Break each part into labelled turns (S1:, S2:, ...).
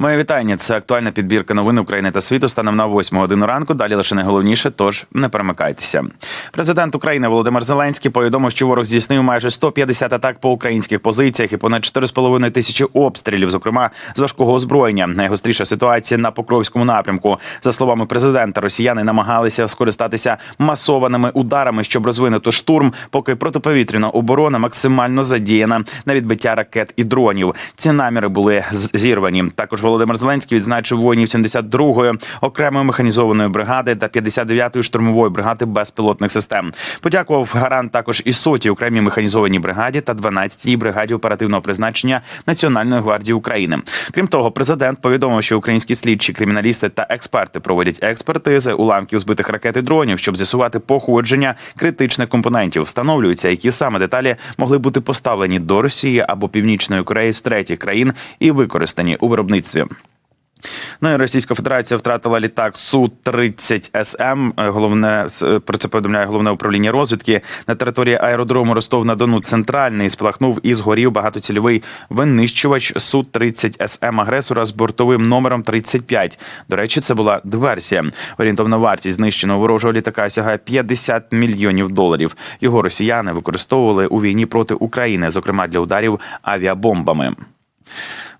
S1: Моє вітання. Це актуальна підбірка новин України та світу станом на 8 годину ранку. Далі лише найголовніше, тож не перемикайтеся. Президент України Володимир Зеленський повідомив, що ворог здійснив майже 150 атак по українських позиціях і понад 4,5 тисячі обстрілів, зокрема з важкого озброєння. Найгостріша ситуація на Покровському напрямку. За словами президента, росіяни намагалися скористатися масованими ударами, щоб розвинути штурм, поки протиповітряна оборона максимально задіяна на відбиття ракет і дронів. Ці наміри були зірвані. Також Володимир Зеленський відзначив воїнів 72-ї окремої механізованої бригади та 59-ї штурмової бригади безпілотних систем. Подякував гарант також і соті окремій механізованій бригаді та 12-й бригаді оперативного призначення Національної гвардії України. Крім того, президент повідомив, що українські слідчі, криміналісти та експерти проводять експертизи уламків збитих ракет і дронів, щоб з'ясувати походження критичних компонентів. Встановлюється, які саме деталі могли бути поставлені до Росії або Північної Кореї з третіх країн і використані у виробництві. Ну і Російська Федерація втратила літак су 30 СМ. Е, Головне про це повідомляє головне управління розвідки на території аеродрому Ростов на Дону центральний спалахнув і згорів багатоцільовий винищувач су 30 СМ агресора з бортовим номером 35. До речі, це була диверсія. Орієнтовна вартість знищеного ворожого літака сягає 50 мільйонів доларів. Його росіяни використовували у війні проти України, зокрема для ударів авіабомбами.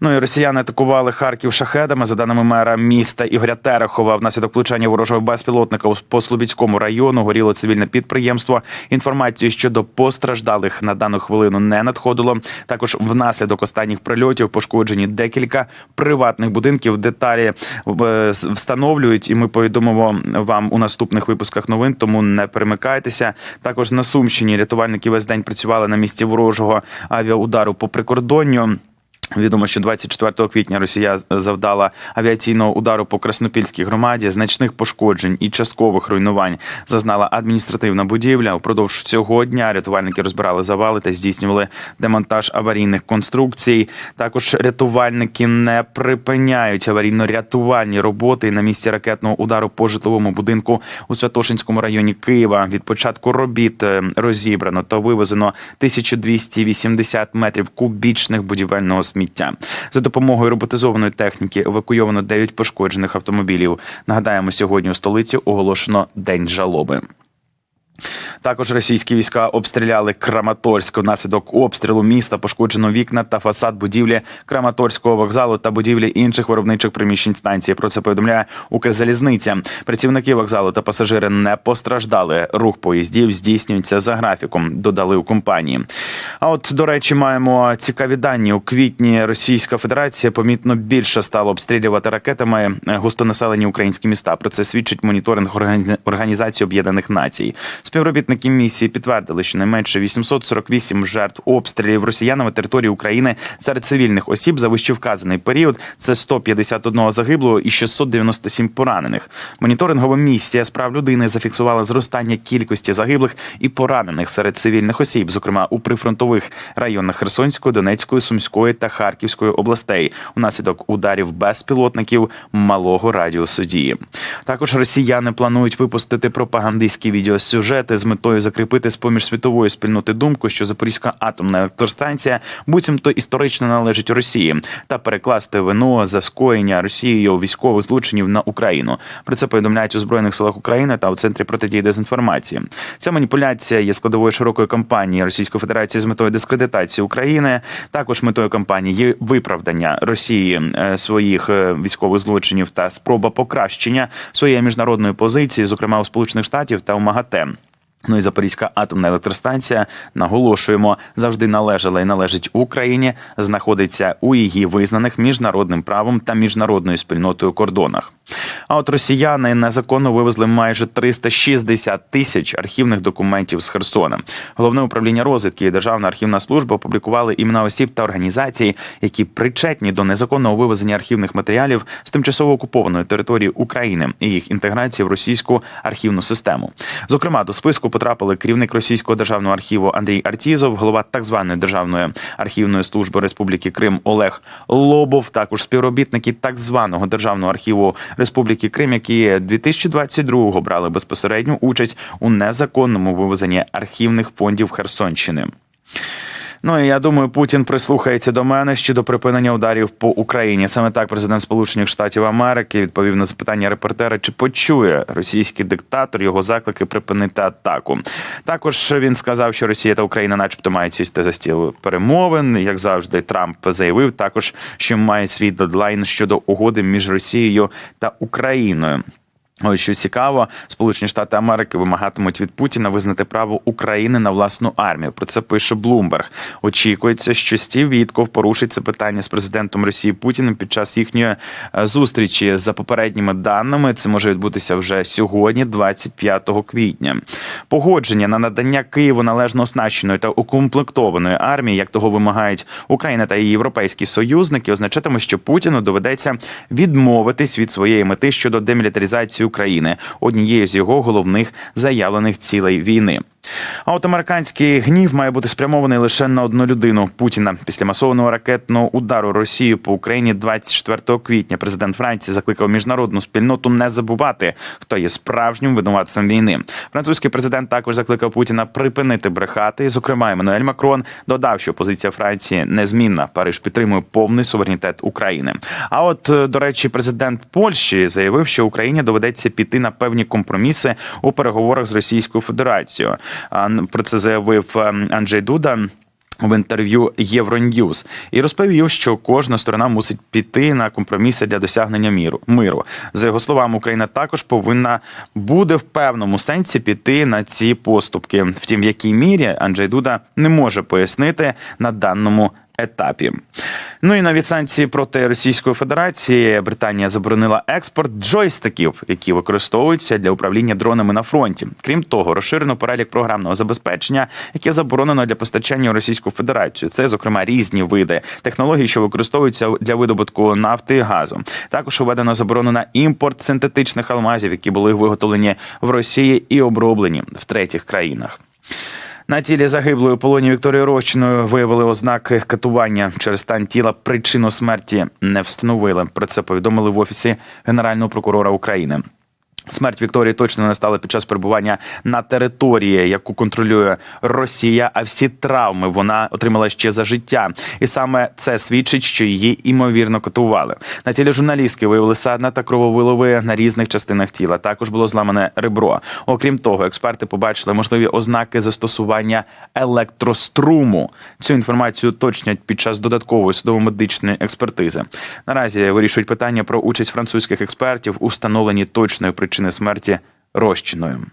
S1: Ну і росіяни атакували Харків шахедами. За даними мера міста Ігоря Терехова, внаслідок влучання ворожого безпілотника по Слобідському району горіло цивільне підприємство. Інформації щодо постраждалих на дану хвилину не надходило. Також внаслідок останніх прильотів пошкоджені декілька приватних будинків. Деталі е, встановлюють, і ми повідомимо вам у наступних випусках новин. Тому не перемикайтеся. Також на Сумщині рятувальники весь день працювали на місці ворожого авіаудару по прикордонню. Відомо, що 24 квітня Росія завдала авіаційного удару по Краснопільській громаді. Значних пошкоджень і часткових руйнувань зазнала адміністративна будівля. Упродовж цього дня рятувальники розбирали завали та здійснювали демонтаж аварійних конструкцій. Також рятувальники не припиняють аварійно-рятувальні роботи на місці ракетного удару по житловому будинку у Святошинському районі Києва. Від початку робіт е, розібрано та вивезено 1280 метрів кубічних будівельного сміття. За допомогою роботизованої техніки евакуйовано 9 пошкоджених автомобілів. Нагадаємо, сьогодні у столиці оголошено день жалоби. Також російські війська обстріляли Краматорськ. Внаслідок обстрілу міста пошкоджено вікна та фасад будівлі Краматорського вокзалу та будівлі інших виробничих приміщень станції. Про це повідомляє Укрзалізниця. Працівники вокзалу та пасажири не постраждали. Рух поїздів здійснюється за графіком. Додали у компанії. А от до речі, маємо цікаві дані. У квітні Російська Федерація помітно більше стала обстрілювати ракетами густонаселені українські міста. Про це свідчить моніторинг Органі- Організації Об'єднаних Націй. Співробітники місії підтвердили, що найменше 848 жертв обстрілів росіянами території України серед цивільних осіб за вищевказаний період. Це 151 загиблого і 697 поранених. Моніторингова місія з прав людини зафіксувала зростання кількості загиблих і поранених серед цивільних осіб, зокрема у прифронтових районах Херсонської, Донецької, Сумської та Харківської областей, унаслідок ударів безпілотників малого радіусу дії. Також росіяни планують випустити пропагандистські відеосюжети з метою закріпити з поміж світової спільноти думку, що Запорізька атомна електростанція буцімто історично належить Росії, та перекласти вину за скоєння Росією військових злочинів на Україну. Про це повідомляють у збройних силах України та у центрі протидії дезінформації. Ця маніпуляція є складовою широкої кампанії Російської Федерації з метою дискредитації України. Також метою кампанії є виправдання Росії е, своїх е, військових злочинів та спроба покращення своєї міжнародної позиції, зокрема у Сполучених Штатів та у МАГАТЕ. Ну і Запорізька атомна електростанція наголошуємо завжди належала і належить Україні, знаходиться у її визнаних міжнародним правом та міжнародною спільнотою кордонах. А от росіяни незаконно вивезли майже 360 тисяч архівних документів з Херсона. Головне управління розвідки і Державна архівна служба опублікували імена осіб та організацій, які причетні до незаконного вивезення архівних матеріалів з тимчасово окупованої території України і їх інтеграції в російську архівну систему. Зокрема, до списку потрапили керівник російського державного архіву Андрій Артізов, голова так званої державної архівної служби Республіки Крим Олег Лобов, також співробітники так званого державного архіву Республіки Крим, які 2022-го брали безпосередню участь у незаконному вивезенні архівних фондів Херсонщини. Ну і я думаю, Путін прислухається до мене щодо припинення ударів по Україні. Саме так президент Сполучених Штатів Америки відповів на запитання репортера, чи почує російський диктатор його заклики припинити атаку. Також він сказав, що Росія та Україна, начебто, мають сісти за стіл перемовин. Як завжди, Трамп заявив також, що має свій дедлайн щодо угоди між Росією та Україною. Ось що цікаво, Сполучені Штати Америки вимагатимуть від Путіна визнати право України на власну армію. Про це пише Блумберг. Очікується, що Стів Вітков порушить це питання з президентом Росії Путіним під час їхньої е, зустрічі. За попередніми даними, це може відбутися вже сьогодні, 25 квітня. Погодження на надання Києву належно оснащеної та укомплектованої армії, як того вимагають Україна та її європейські союзники, означатиме, що Путіну доведеться відмовитись від своєї мети щодо демілітаризації України, однією з його головних заявлених цілей війни. А от американський гнів має бути спрямований лише на одну людину Путіна. Після масованого ракетного удару Росії по Україні 24 квітня. Президент Франції закликав міжнародну спільноту не забувати, хто є справжнім винуватцем війни. Французький президент також закликав Путіна припинити брехати. Зокрема, Еммануель Макрон додав, що позиція Франції незмінна. Париж підтримує повний суверенітет України. А от е, до речі, президент Польщі заявив, що Україні доведеться піти на певні компроміси у переговорах з Російською Федерацією. Про це заявив ем, Анджей Дуда. В інтерв'ю Євроньюз і розповів, що кожна сторона мусить піти на компроміси для досягнення міру миру. За його словами, Україна також повинна буде в певному сенсі піти на ці поступки. Втім, в якій мірі Анджей Дуда не може пояснити на даному етапі. Ну і нові санкції проти Російської Федерації Британія заборонила експорт джойстиків, які використовуються для управління дронами на фронті. Крім того, розширено перелік програмного забезпечення, яке заборонено для постачання у Російську Федерацію. Це, зокрема, різні види технологій, що використовуються для видобутку нафти і газу. Також введено заборону на імпорт синтетичних алмазів, які були виготовлені в Росії і оброблені в третіх країнах. На тілі загиблої полоні Вікторії Рощиною виявили ознаки катування через стан тіла. Причину смерті не встановили. Про це повідомили в офісі Генерального прокурора України. Смерть Вікторії точно не стала під час перебування на території, яку контролює Росія. А всі травми вона отримала ще за життя, і саме це свідчить, що її імовірно катували. На тілі журналістки виявили садна та крововилови на різних частинах тіла. Також було зламане ребро. Окрім того, експерти побачили можливі ознаки застосування електроструму. Цю інформацію уточнять під час додаткової судово-медичної експертизи. Наразі вирішують питання про участь французьких експертів у встановленні точної причини смерті розчиною.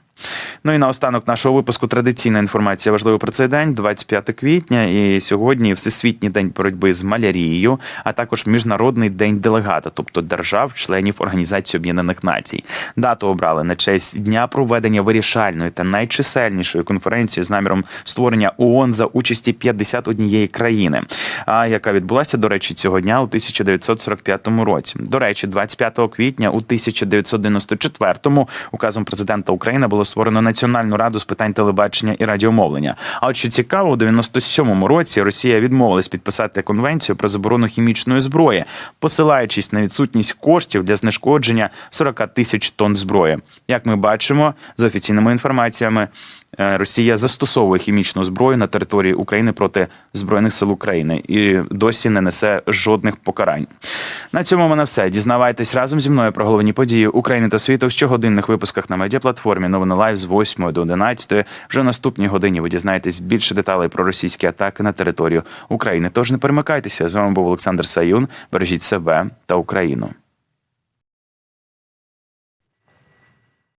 S1: Ну і наостанок нашого випуску традиційна інформація важлива про цей день, 25 квітня. І сьогодні Всесвітній день боротьби з малярією, а також Міжнародний день делегата, тобто держав-членів Організації Об'єднаних Націй. Дату обрали на честь дня проведення вирішальної та найчисельнішої конференції з наміром створення ООН за участі 51 країни, а яка відбулася, до речі, цього дня у 1945 році. До речі, 25 квітня у 1994-му указом президента України було створено Національну раду з питань телебачення і радіомовлення. А от що цікаво, у 97-му році Росія відмовилась підписати конвенцію про заборону хімічної зброї, посилаючись на відсутність коштів для знешкодження 40 тисяч тонн зброї. Як ми бачимо з офіційними інформаціями, Росія застосовує хімічну зброю на території України проти збройних сил України і досі не несе жодних покарань. На цьому в мене все. Дізнавайтесь разом зі мною про головні події України та світу в щогодинних випусках на медіаплатформі Новини Лайв з 8 до 11. Вже в наступній годині ви дізнаєтесь більше деталей про російські атаки на територію України. Тож не перемикайтеся. З вами був Олександр Саюн. Бережіть себе та Україну.